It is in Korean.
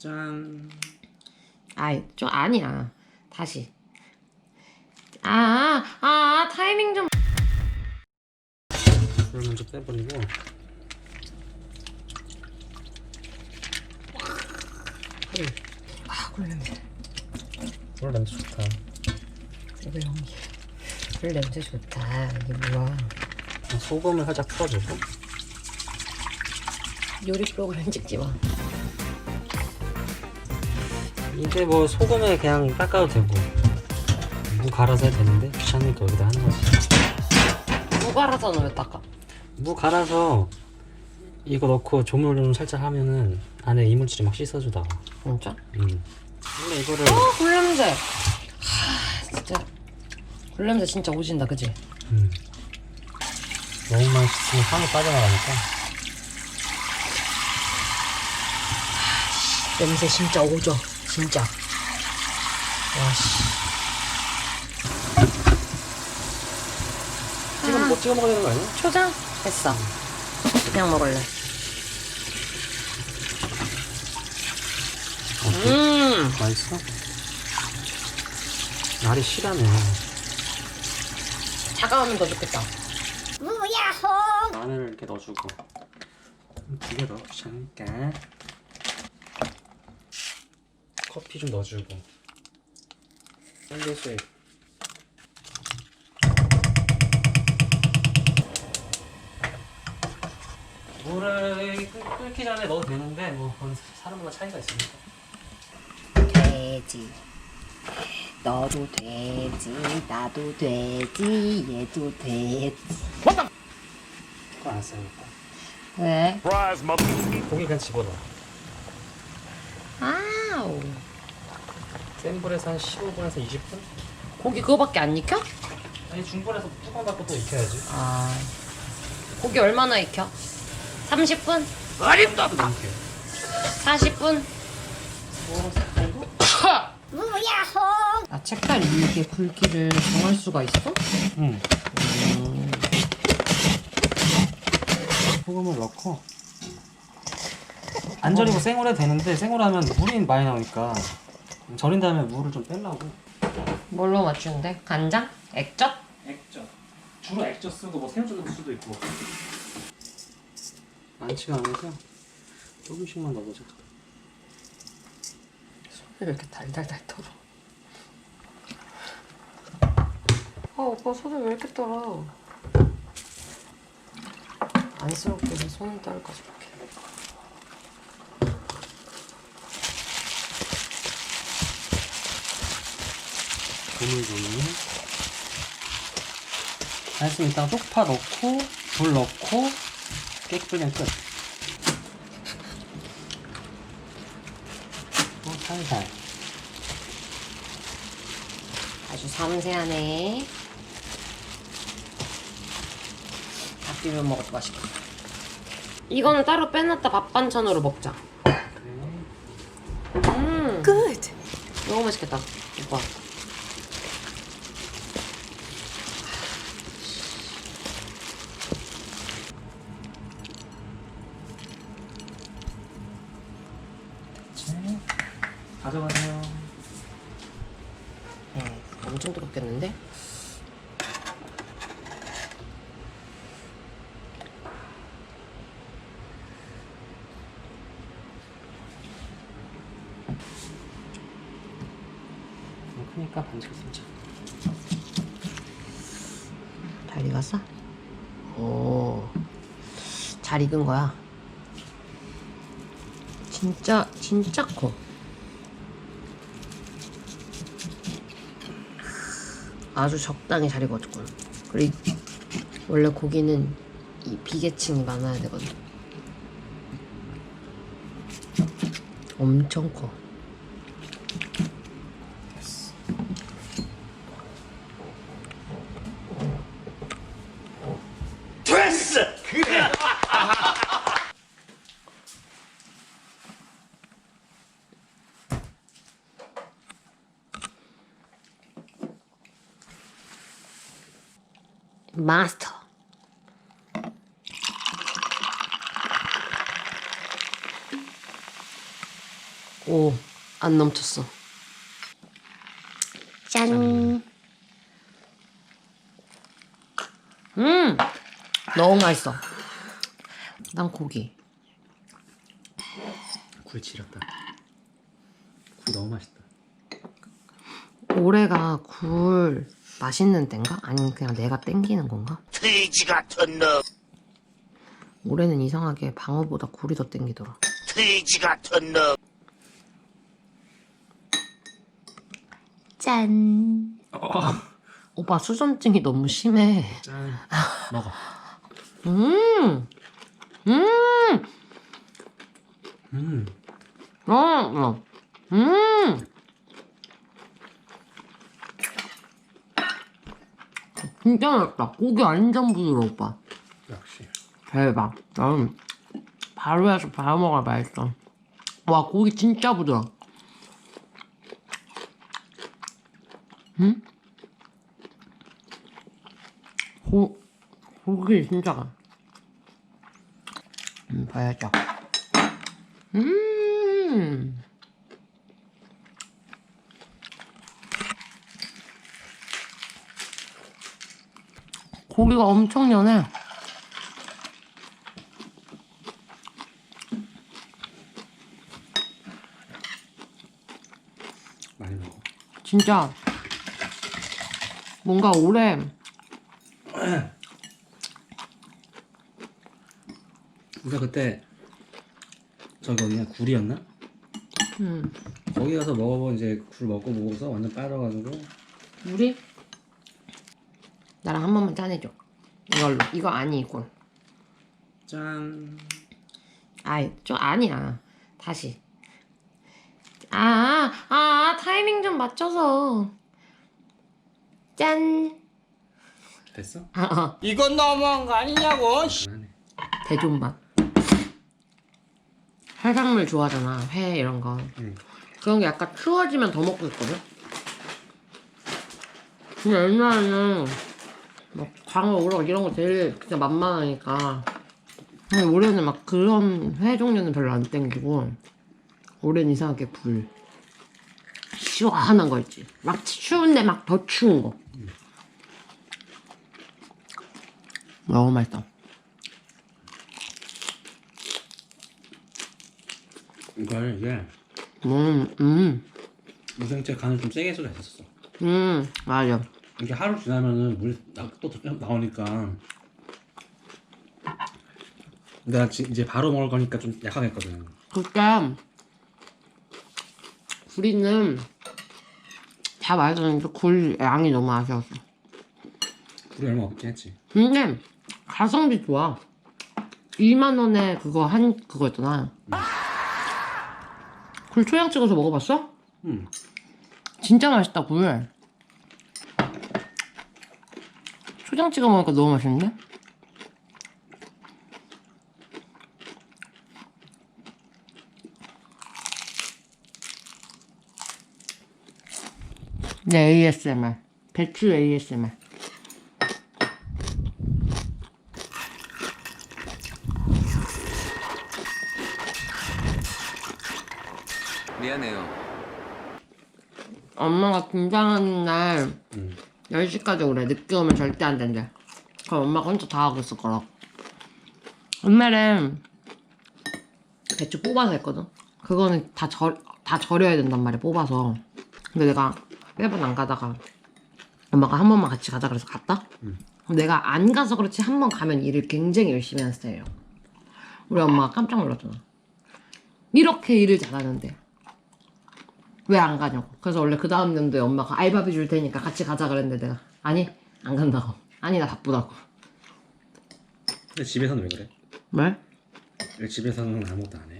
짠. 아이 좀 아니야 다시 아 아 아, 타이밍 좀 불 먼저 빼버리고. 아 꿀 냄새 불 냄새 좋다. 이거 연기 꿀 냄새 좋다 이게 뭐야 소금을 살짝 풀어주고. 요리 프로그램 찍지 마 이제 뭐 소금에 그냥 닦아도 되고. 무 갈아서 해도 되는데 귀찮으니까 여기다 하는 거지. 무 갈아서는 왜 닦아 무 갈아서 이거 넣고 조물 좀 살짝 하면은 안에 이물질이 막 씻어주다가. 진짜? 음. 원래 이거를 어 꿀냄새 하 진짜 꿀냄새 진짜 오진다 그지? 음. 너무 많이 씻으면 향이 빠져나가니까. 냄새 진짜 오죠 진짜 와씨 찍어, 뭐 찍어 먹어야 되는 거 아니야? 초장? 됐어 그냥 먹을래 음 맛있어? 날이 실하네. 차가우면 더 좋겠다 마늘을 이렇게 넣어주고. 두 개 넣어 귀찮으니까. 커피 좀 넣어주고. 샌드위치. 물을 끓- 끓기 전에 넣어도 되는데 뭐 그건 사람마다 차이가 있으니까. 돼지 너도 돼지 나도 돼지 얘도 돼지 그거 안 쓰니까. 왜? 고기 그냥 집어넣어. 센 불에서 한 15분에서 20분? 고기 그거밖에 안 익혀? 아니 중불에서 뚜껑 닫고 또 익혀야지. 아 고기 얼마나 익혀? 30분? 어림도 없다. 40분? 아 책달 이게 굵기를 정할 수가 있어? 응. 소금을 넣고 안 절이고 생으로 해도 되는데 생으로 하면 물이 많이 나오니까 절인 다음에 물을 좀 빼려고 뭘로 맞추는데? 간장? 액젓? 액젓 주로 액젓 쓰고 뭐 새우젓 수도 있고 많지가 않아서 조금씩만 넣어보자 왜 이렇게 달달달 떨어? 아 오빠 손을 왜 이렇게 떨어? 안쓰럽게 왜 손을 떨까 저렇 조물조물 다 했으면 이따가 쪽파 넣고 불 넣고 깨끗 불면 끝. 어, 살살. 아주 섬세하네. 밥 비벼 먹어도 맛있겠다. 이거는 따로 빼놨다 밥 반찬으로 먹자. 음. Good. 너무 맛있겠다. 오빠 네. 가져가세요 네, 엄청 뜨겁겠는데? 뭐 크니까 반죽 살짝 잘 익었어? 오, 잘 익은 거야. 진짜 진짜 커. 아주 적당히 잘 익었군. 그리고 원래 고기는 이 비계층이 많아야 되거든. 엄청 커. 마스터. 오, 안 넘쳤어. 짠. 음, 너무 맛있어. 난 고기. 굴 지렸다. 굴 너무 맛있다. 올해가 굴 맛있는 때인가? 아니면 그냥 내가 땡기는 건가? 돼지 같은 놈, 올해는 이상하게 방어보다 굴이 더 땡기더라. 돼지 같은 놈. 짠. 오빠 수전증이 너무 심해. 짠. 먹어. 음, 음, 음. 어, 어, 음. 진짜 맛있다. 고기 완전 부드러워, 오빠. 역시. 대박. 난 바로 해서 바로 먹어야 맛있어. 와, 고기 진짜 부드러워. 응? 고, 고기 진짜. 음, 봐야죠. 음. 고기가 엄청 연해. 많이 먹어. 진짜 뭔가 올해 우리가 그때 저기 어디냐 굴이었나? 음, 거기 가서 먹어본 이제 굴 먹고 먹어서 완전 빠져가지고 우리 나랑 한 번만 짜내줘. 이걸로 이거 아니 이걸. 짠. 아이 좀 아니야. 다시. 아, 아, 타이밍 좀 맞춰서. 짠. 됐어? 아, 아. 이건 너무한 거 아니냐고. 대존맛. 해산물 좋아하잖아. 회 이런 거. 응. 그런 게 약간 추워지면 더 먹고 있거든. 근데 옛날에는 막 광어, 우럭 이런 거 제일 진짜 만만하니까. 근데 올해는 막 그런 회 종류는 별로 안 땡기고 올해는 이상하게 굴. 시원한 거 있지. 막 추운데 막 더 추운 거. 너무 맛있다. 이걸 이게 음, 음, 무생채 간을 좀 세게 해서 했었어. 음, 맞아. 이게 하루 지나면은 물이 나- 또 나오니까 내가 지- 이제 바로 먹을 거니까 좀 했거든. 그때 우리는 다 맛있었는데 굴 양이 너무 아쉬웠어. 굴이 얼마 없긴 했지. 근데 가성비 좋아. 2만 원에 그거 한 그거였잖아. 굴 초장 찍어서 먹어봤어? 응. 진짜 맛있다 굴. 초장 찍어 먹으니까 너무 맛있는데? 네 ASMR 배추 ASMR 미안해요. 엄마가 김장하는 날 응. 10시까지 오래. 늦게 오면 절대 안 된대. 그럼 엄마가 혼자 다 하고 있을 거라고. 옛날에 배추 뽑아서 했거든. 그거는 다, 절, 다 절여야 된단 말이야 뽑아서. 근데 내가 매번 안 가다가 엄마가 한 번만 같이 가자 그래서 갔다? 그럼 내가 안 가서 그렇지 한 번 가면 일을 굉장히 열심히 하는 스타일이에요. 우리 엄마가 깜짝 놀랐잖아. 이렇게 일을 잘하는데 왜 안 가냐고. 그래서 원래 그 다음 년도에 엄마가 알바비 줄 테니까 같이 가자 그랬는데 내가 아니 안 간다고. 아니 나 바쁘다고. 근데 집에서는 왜 그래? 왜? 왜 집에서는 아무것도 안 해?